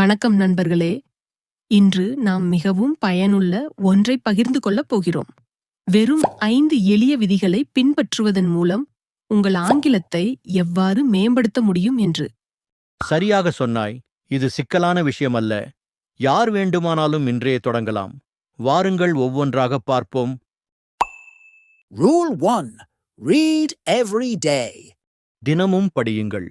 வணக்கம் நண்பர்களே. இன்று நாம் மிகவும் பயனுள்ள ஒன்றை பகிர்ந்து கொள்ளப் போகிறோம். வெறும் ஐந்து எளிய விதிகளை பின்பற்றுவதன் மூலம் உங்கள் ஆங்கிலத்தை எவ்வாறு மேம்படுத்த முடியும் என்று. சரியாக சொன்னாய். இது சிக்கலான விஷயம் அல்ல யார் வேண்டுமானாலும் இன்றே தொடங்கலாம். வாருங்கள் ஒவ்வொன்றாக பார்ப்போம். Rule 1 Read every day. தினமும் படியுங்கள்.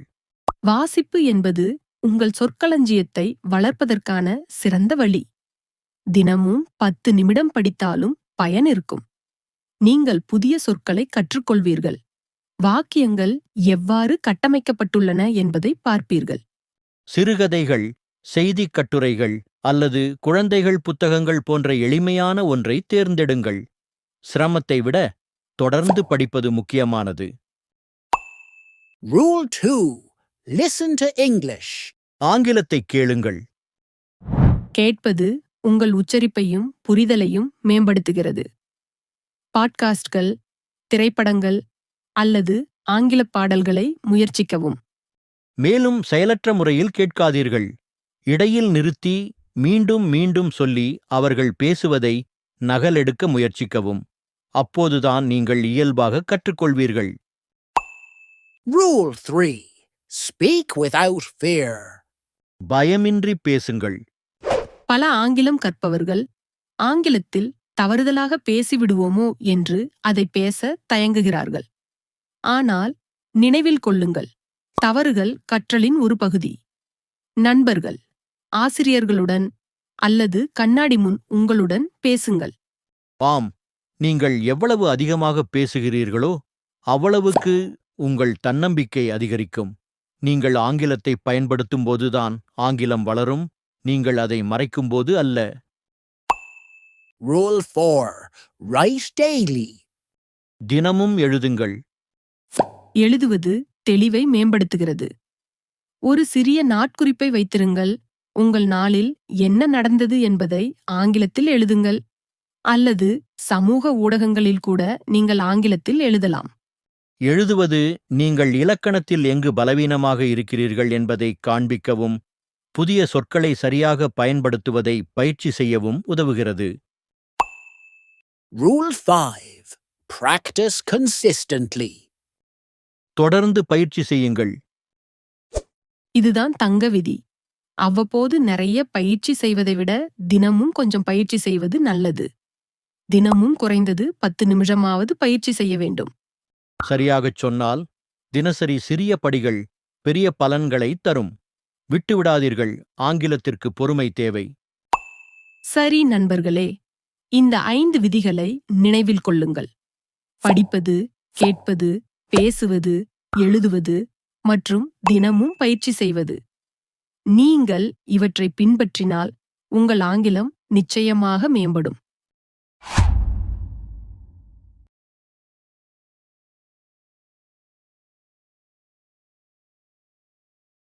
வாசிப்பு என்பது உங்கள் சொற்களஞ்சியத்தை வளர்ப்பதற்கான சிறந்த வழி. தினமும் பத்து நிமிடம் படித்தாலும் பயன் இருக்கும். நீங்கள் புதிய சொற்களை கற்றுக்கொள்வீர்கள். வாக்கியங்கள் எவ்வாறு கட்டமைக்கப்பட்டுள்ளன என்பதை பார்ப்பீர்கள். சிறுகதைகள் செய்திக் கட்டுரைகள் அல்லது குழந்தைகள் புத்தகங்கள் போன்ற எளிமையான ஒன்றை தேர்ந்தெடுங்கள். சிரமத்தை விட தொடர்ந்து படிப்பது முக்கியமானது. Rule 2 Listen to English. ஆங்கிலத்தை கேளுங்கள். கேட்பது உங்கள் உச்சரிப்பையும் புரிதலையும் மேம்படுத்துகிறது. பாட்காஸ்ட்கள் திரைப்படங்கள் அல்லது ஆங்கிலப் பாடல்களை முயற்சிக்கவும். மேலும் செயலற்ற முறையில் கேட்காதீர்கள். இடையில் நிறுத்தி மீண்டும் மீண்டும் சொல்லி அவர்கள் பேசுவதை நகலெடுக்க முயற்சிக்கவும். அப்போதுதான் நீங்கள் இயல்பாக கற்றுக்கொள்வீர்கள். Rule 3 Speak without fear. பயமின்றி பேசுங்கள். பல ஆங்கிலம் கற்பவர்கள் ஆங்கிலத்தில் தவறுதலாக பேசிவிடுவோமோ என்று அதை பேச தயங்குகிறார்கள். ஆனால் நினைவில் கொள்ளுங்கள் தவறுகள் கற்றலின் ஒரு பகுதி. நண்பர்கள் ஆசிரியர்களுடன் அல்லது கண்ணாடி முன் உங்களுடன் பேசுங்கள். ஆம் நீங்கள் எவ்வளவு அதிகமாக பேசுகிறீர்களோ அவ்வளவுக்கு உங்கள் தன்னம்பிக்கை அதிகரிக்கும். நீங்கள் ஆங்கிலத்தை பயன்படுத்தும் போதுதான் ஆங்கிலம் வளரும் நீங்கள் அதை மறைக்கும்போது அல்ல. Rule 4 Write daily. தினமும் எழுதுங்கள். எழுதுவது தெளிவை மேம்படுத்துகிறது. ஒரு சிறிய நாட்குறிப்பை வைத்திருங்கள். உங்கள் நாளில் என்ன நடந்தது என்பதை ஆங்கிலத்தில் எழுதுங்கள். அல்லது சமூக ஊடகங்களில் கூட நீங்கள் ஆங்கிலத்தில் எழுதலாம். எழுதுவது நீங்கள் இலக்கணத்தில் எங்கு பலவீனமாக இருக்கிறீர்கள் என்பதை காண்பிக்கவும் புதிய சொற்களை சரியாக பயன்படுத்துவதை பயிற்சி செய்யவும் உதவுகிறது. Rule 5 Practice consistently. தொடர்ந்து பயிற்சி செய்யுங்கள். இதுதான் தங்க விதி. அவ்வப்போது நிறைய பயிற்சி செய்வதை விட தினமும் கொஞ்சம் பயிற்சி செய்வது நல்லது. தினமும் குறைந்தது பத்து நிமிஷமாவது பயிற்சி செய்ய வேண்டும். சரியாகச் சொன்னால் தினசரி சிறிய படிகள் பெரிய பலன்களை தரும். விட்டுவிடாதீர்கள் ஆங்கிலத்திற்கு பொறுமை தேவை. சரி நண்பர்களே இந்த ஐந்து விதிகளை நினைவில் கொள்ளுங்கள். படிப்பது கேட்பது பேசுவது எழுதுவது மற்றும் தினமும் பயிற்சி செய்வது. நீங்கள் இவற்றை பின்பற்றினால் உங்கள் ஆங்கிலம் நிச்சயமாக மேம்படும்.